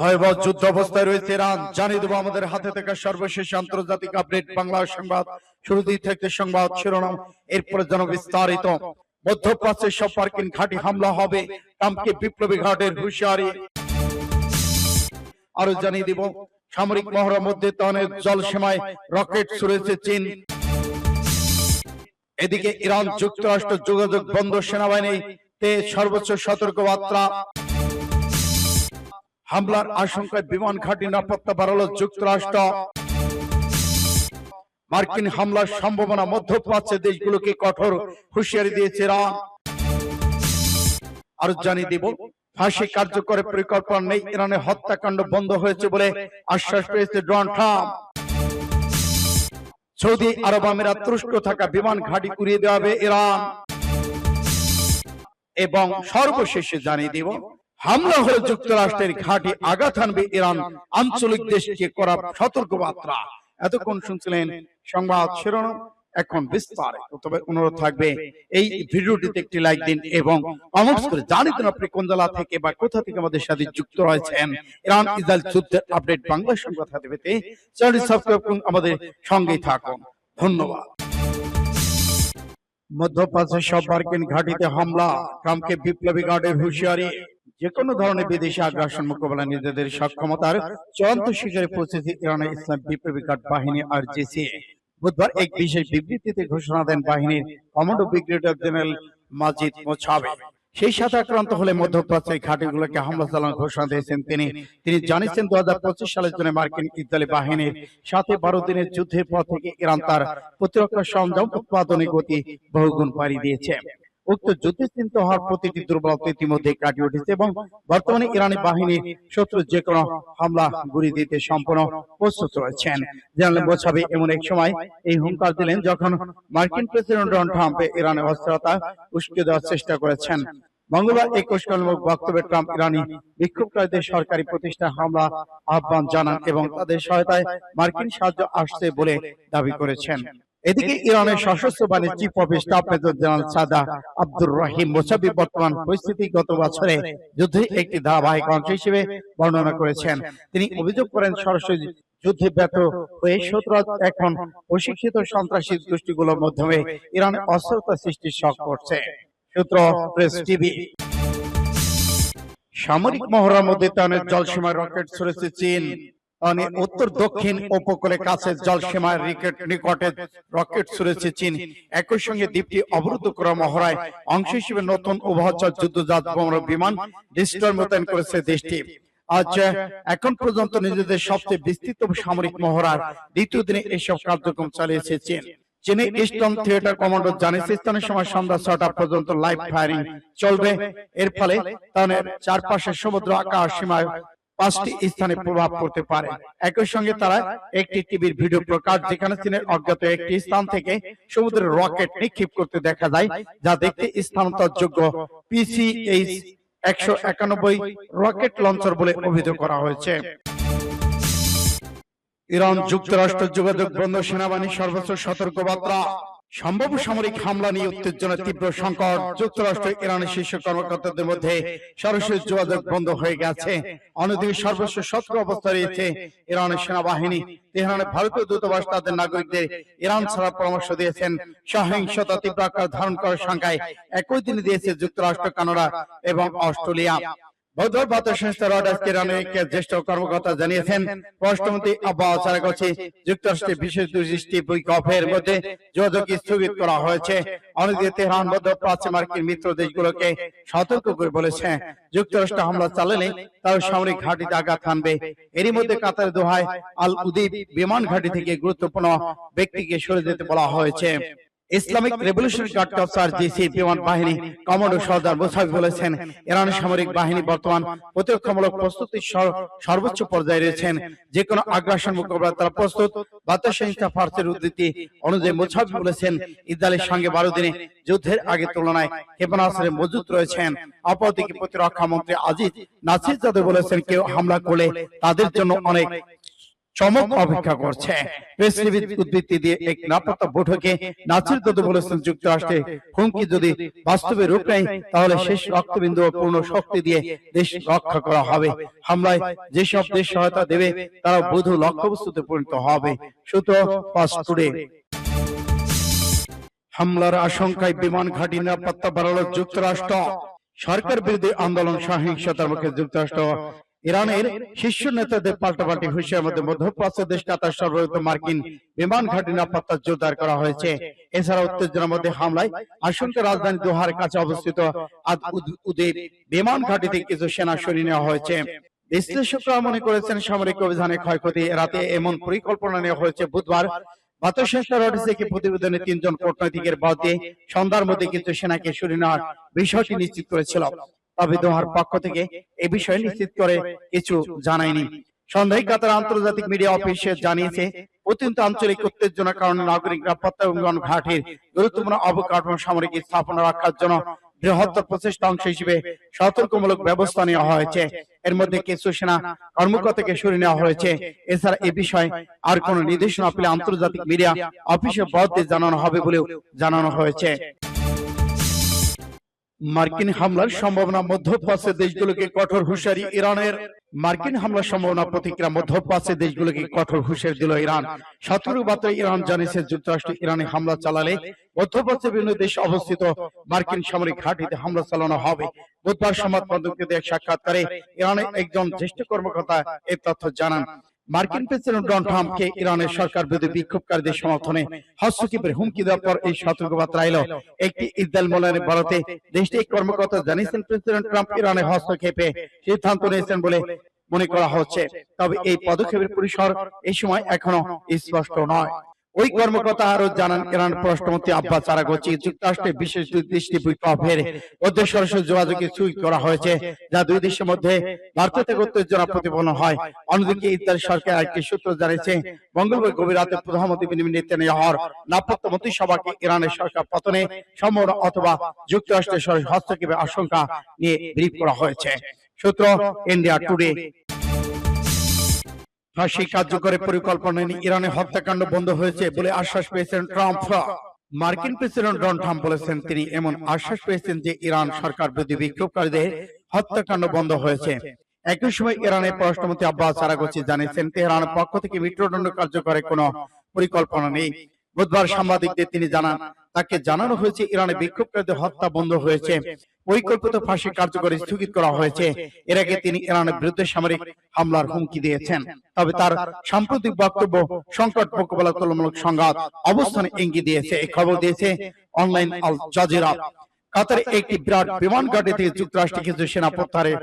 ভয়াবহ যুদ্ধ অবস্থায় রয়েছে ইরান। জানিয়ে দেবো আমাদের হাতে থাকা সর্বশেষ আন্তর্জাতিক আপডেট বাংলা সংবাদ। শুরুতেই থেকে সংবাদ শিরোনাম। এরপরে যেন বিস্তারিত। মধ্যপ্রাচ্যের সব মার্কিন ঘাঁটি হামলা হবে। ট্রাম্পকে বিপ্লবী ঘাটের হুঁশিয়ারি। আরও জানিয়ে দিব সামরিক মহড়ার মধ্যে জলসীমায় রকেট ছুড়েছে চীন। এদিকে ইরান যুক্তরাষ্ট্র যোগাযোগ বন্ধ সেনাবাহিনীতে সর্বোচ্চ সতর্কবার্তা। হামলার আশঙ্কায় বিমান ঘাঁটি নিরাপত্তা বাড়ালো যুক্তরাষ্ট্র। মার্কিন হামলার সম্ভাবনা মধ্যপ্রাচ্যের দেশগুলোকে কঠোর হুঁশিয়ারি দিয়েছে ইরান। আরও জানিয়ে দিব ফাঁসি কার্যকরের পরিকল্পনা নেই ইরানের হত্যাকাণ্ড বন্ধ হয়েছে বলে আশ্বাস পেয়েছে ডোনাল্ড ট্রাম্প। সৌদি আরব আমিরাত তুরস্ক থাকা বিমান ঘাঁটি উড়িয়ে দেওয়া হবে ইরান। এবং সর্বশেষে জানিয়ে দিব হামলা হলে যুক্তরাষ্ট্রের ঘাঁটি আঘাত হানবে ইরান, আঞ্চলিক দেশকে করা সতর্কবার্তা। এতক্ষণ শুনছিলেন সংবাদ শিরোনাম, এখন বিস্তারিত। তবে অনুরোধ থাকবে, এই ভিডিওটিতে একটি লাইক দিন এবং কমেন্টস করে জানিয়ে দিন আপনি কোন জেলা থেকে বা কোথা থেকে আমাদের সাথে যুক্ত রয়েছেন। ইরান ইসরায়েল যুদ্ধের আপডেট, বাংলা সংবাদ হাতে পেতে চ্যানেলটি সাবস্ক্রাইব করুন, আমাদের সঙ্গেই থাকুন। ধন্যবাদ। মধ্যপ্রাচ্যের সব মার্কিন ঘাঁটিতে হামলা, ট্রাম্পকে বিপ্লবী গার্ডের হুঁশিয়ারি। যে কোনো ধরনের বিদেশি আগ্রাসন মোকাবেলা নিজেদের সক্ষমতার চূড়ান্ত শিখরে পৌঁছেছে ইরানের ইসলাম বিপ্লবী গার্ড বাহিনী আর জিসি বুধবার এক বিশেষ বিবৃতিতে ঘোষণা দেন বাহিনীর কমান্ডো ব্রিগেডিয়ার জেনারেল মাজিদ মোছাবে। সেই সাথে আক্রান্ত হলে মধ্যপ্রাচ্যের ঘাটিগুলোকে হামলা চালানোর ঘোষণা দিয়েছেন তিনি। তিনি জানিয়েছেন দু হাজার পঁচিশ সালের জন্য মার্কিন ইসরায়েলি বাহিনীর সাথে বারো দিনের যুদ্ধের পর থেকে ইরান তার প্রতিরক্ষা সরঞ্জাম উৎপাদনে গতি বহুগুণ বাড়িয়ে দিয়েছে। উক্ত যুদ্ধে চিন্তা হওয়ার প্রতিটি দুর্বলতা ইতিমধ্যে কাটিয়ে উঠেছে এবং বর্তমানে ইরানি বাহিনীর শত্রু যে কোনো হামলা গুড়ি দিতে সম্পূর্ণ প্রস্তুত রয়েছেন। জেনারেল বোঝাবে এমন এক সময় এই হুঙ্কার দিলেন যখন মার্কিন প্রেসিডেন্ট ডোনাল্ড ট্রাম্প ইরানের অস্থিরতা উস্কে দেওয়ার চেষ্টা করেছেন। মঙ্গলবার একুশ কলমক বক্তব্যে ট্রাম্প ইরানি বিক্ষোভকারীদের সরকারি প্রতিষ্ঠান হামলা আহ্বান জানান এবং তাদের সহায়তায় মার্কিন সাহায্য আসছে বলে দাবি করেছেন। এদিকে ইরানের সশস্ত্র বাহিনীর chief of staff major general সাদা আব্দুর রহিম মোসাবি বর্তমান পরিস্থিতি গত বছরে যুদ্ধে একটি ধারাবাহিক অংশ হিসেবে বর্ণনা করেছেন। তিনি অভিযোগ করেন সরাসরি যুদ্ধে ব্যর্থ হয়ে শত্রু এখন প্রশিক্ষিত সন্ত্রাসী গোষ্ঠীগুলোর মাধ্যমে ইরানে অস্থিরতা সৃষ্টির শখ করছে। সূত্র প্রেস টিভি। সামরিক মহড়ার মধ্যে তানের জলসীমায় রকেট ছড়েছে চীন। উত্তর দক্ষিণ উপকূলে কাছে জলসীমার রিকেট নিকটে রকেট ছুড়েছে চীন। একই সঙ্গে দ্বীপটি অবরুদ্ধ করা মহড়ায় অংশ হিসেবে নতুন উভয়চর যুদ্ধজাত বোমারু বিমান ডিস্ট্রয় মোতায়েন করেছে দেশটি। আজ এখন পর্যন্ত নিজেদের সবচেয়ে বিস্তৃত সামরিক মহড়ার দ্বিতীয় দিনে এসব কার্যক্রম চালিয়েছে চীন। চীনে। ইস্টার্ন থিয়েটার কমান্ডার জানিয়েছে স্থানীয় সময় সন্ধ্যা ছটা পর্যন্ত লাইভ ফায়ারিং চলবে। এর ফলে তাদের চারপাশের সমুদ্র আকাশ সীমায় পাঁচটি স্থানে প্রভাব পড়তে পারে। একই সঙ্গে তারা একটি টিভির ভিডিও প্রকাশ যেখানে চীনের অজ্ঞাত একটি স্থান থেকে সমুদ্রের রকেট নিক্ষেপ করতে দেখা যায় যা দেখতে স্থানান্তরযোগ্য পিসিএইচ একশো একানব্বই রকেট লঞ্চার বলে অভিযোগ করা হয়েছে। ইরান যুক্তরাষ্ট্র যোগাযোগ বন্ধ সেনাবাহিনী সর্বোচ্চ সতর্কবার্তা। সম্ভাব্য সামরিক হামলা নিয়ে উত্তেজনা তীব্র সংকট যুক্তরাষ্ট্র ইরানের শীর্ষ কর্মকর্তাদের মধ্যে সরাসরি যোগাযোগ বন্ধ হয়ে গেছে। অন্যদিকে সর্বোচ্চ সতর্ক অবস্থা রয়েছে ইরানের সেনাবাহিনী। তেহরানে ভারতীয় দূতাবাস তাদের নাগরিকদের ইরান ছাড়ার পরামর্শ দিয়েছেন। সহিংসতা তীব্র আকার ধারণ করার সংখ্যায় একই দিনে দিয়েছে যুক্তরাষ্ট্র কানাডা এবং অস্ট্রেলিয়া। সতর্ক করে যুক্তরাষ্ট্র হামলা চালালে তার সামরিক ঘাঁটিতে আঘাত হানবে। এরই মধ্যে কাতার দোহায় আল উদিব বিমান ঘাঁটি থেকে গুরুত্বপূর্ণ ব্যক্তিকে সরে যেতে বলা হয়েছে। Islamic Revolutionary Guard Corps R GC বিমান বাহিনী কমান্ডো সর্দার মোসাফি বলেছেন ইরান সামরিক বাহিনী বর্তমান প্রতিরক্ষামূলক প্রস্তুতির সর- সর্বোচ্চ পর্যায়ে রয়েছেন যে কোনো আগ্রাসন মোকাবেলা তারা প্রস্তুত। বার্তা সংস্থা ফার্সের উদ্ধৃতি অনুযায়ী মোসাফি বলেছেন ইসরায়েলের সঙ্গে বারো দিনে যুদ্ধের আগে তুলনায় ক্ষেপণাস্ত্রে মজুত রয়েছেন অপরদিকে প্রতিরক্ষা মন্ত্রী আজিজ নাসির জাদে বলেছেন কেউ হামলা করলে তাদের জন্য অনেক চমক অপেক্ষা করছে। প্রেস উদ্বৃত্তি দিয়ে এক নাপত্তা বৈঠকে নাসির দত্ত বলেছেন যুক্তরাষ্ট্রে। হুমকি যদি বাস্তবে রূপ নেয় তাহলে শেষ রক্তবিন্দু পূর্ণ শক্তি দিয়ে দেশ রক্ষা করা হবে। হামলায় যেসব দেশ সহায়তা দেবে তারা বৈধ লক্ষ্যবস্তুতে পরিণত হবে। সূত্র পাস টুডে হামলার আশঙ্কায় বিমান ঘাঁটি নিরাপত্তা বাড়ালো যুক্তরাষ্ট্র। সরকার বিরোধী আন্দোলন সহিংসতার মুখে যুক্তরাষ্ট্র ইরানের শীর্ষ নেতাদের পাল্টাপাল্টি হুঁশিয়ার মধ্যে মধ্যপ্রাচ্য দেশ কাতার সর্বত মার্কিন বিমান ঘাঁটি নিরাপত্তা জোরদার করা হয়েছে। এছাড়া উত্তেজনার মধ্যে হামলায় আশঙ্কা রাজধানী দোহার কাছে অবস্থিত আদ উদ- উদের বিমান ঘাঁটিতে কিছু সেনা সরিয়ে নেওয়া হয়েছে। বিশ্লেষকরা মনে করেছেন সামরিক অভিযানে ক্ষয়ক্ষতি এড়াতে এমন পরিকল্পনা নেওয়া হয়েছে। বুধবার প্রতিবেদনে তিনজন কূটনৈতিকের বাদ দিয়ে সন্ধ্যার মধ্যে কিছু সেনাকে সরিয়ে নেওয়ার বিষয়টি নিশ্চিত করেছিল। তবে দোহার পক্ষ থেকে। এ বিষয়ে নিশ্চিত করে কিছু জানায়নি সন্ধ্যায় কাতার আন্তর্জাতিক মিডিয়া অফিসে জানিয়েছে অত্যন্ত আঞ্চলিক উত্তেজনার কারণে নাগরিক নিরাপত্তা এবং ঘাটির গুরুত্বপূর্ণ অবকাঠামো সামরিক স্থাপনা রাখার জন্য বৃহত্তর প্রচেষ্টা অংশ হিসেবে সতর্কমূলক ব্যবস্থা নেওয়া হয়েছে। এর মধ্যে কিছু সেনা কর্মকর্তাকে সরিয়ে নেওয়া হয়েছে। এছাড়া এ বিষয়ে আর কোন নির্দেশনা পেলে আন্তর্জাতিক মিডিয়া অফিসে বদলে জানানো হবে বলেও জানানো হয়েছে। মার্কিন হামলার সম্ভাবনা মধ্যপ্রাচ্যের দেশগুলোকে কঠোর হুঁশিয়ারি ইরানের মার্কিন হামলার সম্ভাবনা প্রতিক্রিয়া মধ্যপ্রাচ্যের দেশগুলোকে কঠোর হুঁশিয়ারি দিল ইরান। সতেরো বার্তায় ইরান জানিয়েছে যুক্তরাষ্ট্র ইরানে হামলা চালালে মধ্যপ্রাচ্যের বিভিন্ন দেশে অবস্থিত মার্কিন সামরিক ঘাঁটিতে হামলা চালানো হবে। বুধবার সংবাদ মাধ্যমকে এক সাক্ষাৎকারে ইরানের একজন জ্যেষ্ঠ কর্মকর্তা এই তথ্য জানান। মার্কিন প্রেসিডেন্ট ডোনাল্ড ট্রাম্পকে ইরানের সরকার বিরোধী বিক্ষোভকারীদের সমর্থনে হস্তক্ষেপের হুমকি দেওয়ার পর এই সতর্কবার্তা এলো। একটি ইসরায়েল মূল্যায়নের ভারতে দেশটির কর্মকর্তা জানিয়েছেন প্রেসিডেন্ট ট্রাম্প ইরানের হস্তক্ষেপে সিদ্ধান্ত নিয়েছেন বলে মনে করা হচ্ছে। তবে এই পদক্ষেপের পরিসর এই সময় এখনও স্পষ্ট নয়। ওই কর্মকর্তা আরও জানান ইরান পররাষ্ট্রমন্ত্রী আব্বাস আরাগচি যুক্তরাষ্ট্রের বিশেষ দুই দৃষ্টি বিক্ষোভের মধ্যে সরাসরি যোগাযোগে সুইচ করা হয়েছে যা দুই দেশের মধ্যে ভারতের থেকে উত্তেজনা প্রতিফলন হয়। অন্যদিকে ইসরায়েল সরকার একটি সূত্র জানিয়েছে মঙ্গলবার গভীর রাতে প্রধানমন্ত্রী বিনিময় নেতানিয়াহুর নাপত্য মন্ত্রিসভাকে ইরানের সরকার পতনে সম্ভাবনা অথবা যুক্তরাষ্ট্রের সরাসরি হস্তক্ষেপের আশঙ্কা নিয়ে ব্রিফ করা হয়েছে। সূত্র ইন্ডিয়া টুডে ফাঁসি কার্যকরের পরিকল্পনা নিয়ে ইরানে হত্যাকাণ্ড বন্ধ হয়েছে বলে আশ্বাস পেয়েছেন ট্রাম্প। মার্কিন প্রেসিডেন্ট ডোনাল্ড ট্রাম্প বলেছেন তিনি এমন আশ্বাস পেয়েছেন যে ইরান সরকার বিরোধী বিক্ষোভকারীদের হত্যাকাণ্ড বন্ধ হয়েছে। একই সময় ইরানের পররাষ্ট্রমন্ত্রী আব্বাস আরাগোচি জানিয়েছেন তেহরানের পক্ষ থেকে মৃত্যুদণ্ড কার্যকরের কোনো পরিকল্পনা নেই। বুধবার সাংবাদিকদের তিনি জানান তাকে জানানো হয়েছে ইরানে বিক্ষোভকারীদের হত্যা বন্ধ হয়েছে পরিকল্পিত ফাঁসি কার্যকরী স্থগিত করা হয়েছে। এর আগে তিনি ইরানের বিরুদ্ধে সামরিক হামলার হুমকি দিয়েছেন। তবে তার সাম্প্রতিক বক্তব্য সংকট মোকাবেলা তুলনামূলক সংঘাত অবস্থানে ইঙ্গিত দিয়েছে এই খবর দিয়েছে অনলাইন আল জাজিরা। কাতারে একটি বিরাট বিমান ঘাঁটি থেকে যুক্তরাষ্ট্রে কিছু সেনা প্রত্যাহারের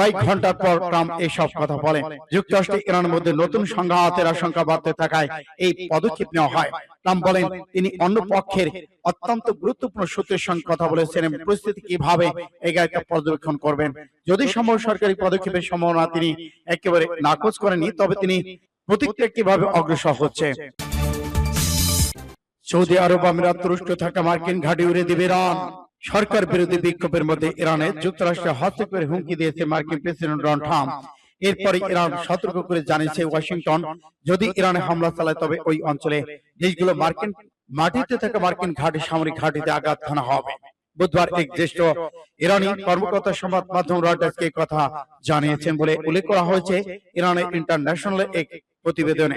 কয়েক ঘণ্টার পর ট্রাম্প এইসব কথা বলেন। যুক্তরাষ্ট্র ইরানের মধ্যে নতুন সংঘাতের আশঙ্কা বাড়তে থাকায় এই পদক্ষেপ নেওয়া হয়। ট্রাম্প বলেন তিনি অন্য পক্ষের অত্যন্ত গুরুত্বপূর্ণ সূত্রের সঙ্গে কথা বলেছেন এবং পরিস্থিতি কীভাবে এগায় পর্যবেক্ষণ করবেন। যদি সম্ভব সরকারি পদক্ষেপের সম্ভাবনা তিনি একেবারে নাকচ করেনি তবে তিনি প্রতিক্রিয়া কীভাবে অগ্রসর হচ্ছে? সৌদি আরব আমিরাত তুরস্ক থাকা মার্কিন ঘাঁটি উড়ে দেবে ইরান সরকার বিরোধী বিক্ষোভের মধ্যে ইরানে যুক্তরাষ্ট্রের হস্তক্ষেপের হুমকি দিয়েছে মার্কিন প্রেসিডেন্ট ডোনাল্ড ট্রাম্প। এরপরে ইরান সতর্ক করে জানিয়েছে ওয়াশিংটন যদি ইরানে হামলা চালায় তবে ওই অঞ্চলে দেশগুলো মার্কিন মাটিতে থাকা মার্কিন ঘাঁটি সামরিক ঘাঁটিতে আঘাত হানা হবে। বুধবার এক জ্যেষ্ঠ ইরানি কর্মকর্তা সংবাদ মাধ্যম রয়টার্সকে কথা জানিয়েছেন বলে উল্লেখ করা হয়েছে ইরানের ইন্টারন্যাশনাল এক প্রতিবেদনে।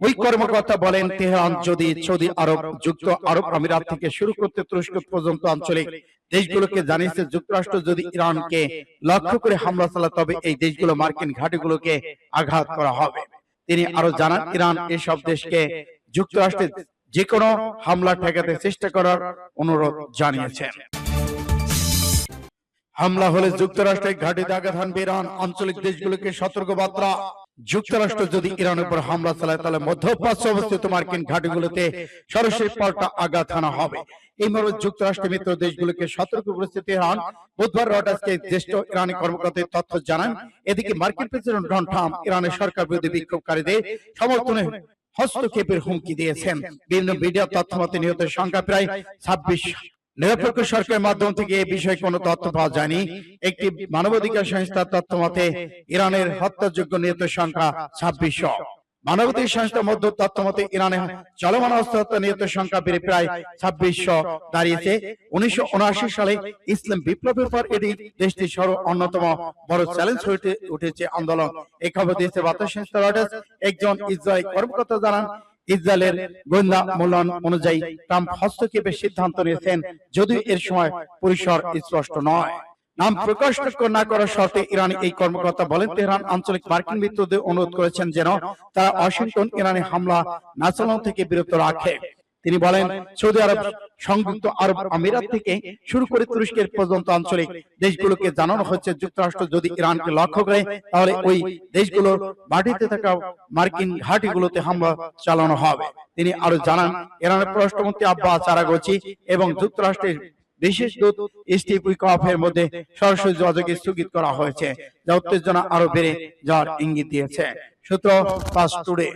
ওই কর্মকর্তা বলেন তেহরান যদি সৌদি আরব যুক্ত আরব আমিরাত থেকে শুরু করতে তুরস্ক পর্যন্ত আঞ্চলিক দেশগুলোকে জানিয়েছে যুক্তরাষ্ট্র যদি ইরানকে লক্ষ্য করে হামলা চালায় তবে এই দেশগুলো মার্কিন ঘাঁটিগুলোকে আঘাত করা হবে। তিনি আরও জানান ইরান এসব দেশকে যুক্তরাষ্ট্রের যে কোনো হামলা ঠেকাতে চেষ্টা করার অনুরোধ জানিয়েছেন। হামলা হলে যুক্তরাষ্ট্রের ঘাঁটিতে আঘাত হানবে ইরান। আঞ্চলিক দেশগুলোকে সতর্কবার্তা যুক্তরাষ্ট্র যদি ইরানের উপর হামলা চালায় তাহলে মধ্যপ্রাচ্যে অবস্থিত মার্কিন ঘাঁটিগুলোতে সরাসরি পাল্টা আঘাত হানা হবে। এই মর্মে যুক্তরাষ্ট্রের মিত্র দেশগুলোকে সতর্ক বুধবার রয়টার্সকে জ্যেষ্ঠ ইরানি কর্মকর্তার তথ্য জানান এদিকে মার্কিন প্রেসিডেন্ট ডোনাল্ড ট্রাম্প ইরানের সরকার বিরোধী বিক্ষোভকারীদের সমর্থনে হস্তক্ষেপের হুমকি দিয়েছেন। বিভিন্ন মিডিয়া তথ্য মতে নিহতের সংখ্যা প্রায় ছাব্বিশ নিরপেক্ষ সরকারের মাধ্যম থেকে এই বিষয়ে কোনো তথ্য পাওয়া যায়নি। একটি মানবাধিকার সংস্থার তথ্য মতে, ইরানের হত্যাযোগ্য সংখ্যা ছাব্বিশশো মানবাধিক সংস্থা মধ্য তথ্য মতে, ইরানে চলমান নিহতের সংখ্যা বেড়ে প্রায় ছাব্বিশশো দাঁড়িয়েছে। উনিশশো উনআশি সালে ইসলাম বিপ্লবের পর এটি দেশটির সর্ব অন্যতম বড় চ্যালেঞ্জ হয়ে উঠে- উঠেছে আন্দোলন। খবর দিয়েছে বার্তা সংস্থা রয়টার্স। একজন ইসরায়েলি কর্মকর্তা জানান ইসরায়েলের গোয়েন্দা মূল্যায়ন অনুযায়ী ট্রাম্প হস্তক্ষেপের সিদ্ধান্ত নিয়েছেন, যদিও এর সময় পরিসর স্পষ্ট নয়। নাম প্রকাশ না করার শর্তে ইরানি এই কর্মকর্তা বলেন, তেহরান আঞ্চলিক মার্কিন মিত্রদের অনুরোধ করেছেন যেন তারা ওয়াশিংটন ইরানি হামলা না থেকে বিরত রাখে। তিনি বলেন সৌদি আরব সংযুক্ত আরব আমিরাত থেকে শুরু করে তুরস্কের পর্যন্ত আঞ্চলিক দেশগুলোকে জানানো হচ্ছে যুক্তরাষ্ট্র যদি ইরানকে লক্ষ্য করে তাহলে ওই দেশগুলোর মাটিতে থাকা মার্কিন ঘাঁটিগুলোতে হামলা চালানো হবে। তিনি আরও জানান ইরানের পররাষ্ট্রমন্ত্রী আব্বাস আরাগচি এবং যুক্তরাষ্ট্রের বিশেষ দূত স্টিভ উইকফের মধ্যে সরাসরি যোগাযোগ স্থগিত করা হয়েছে যা উত্তেজনা আরও বেড়ে যাওয়ার ইঙ্গিত দিয়েছে। সূত্র ফাস্ট টুডে।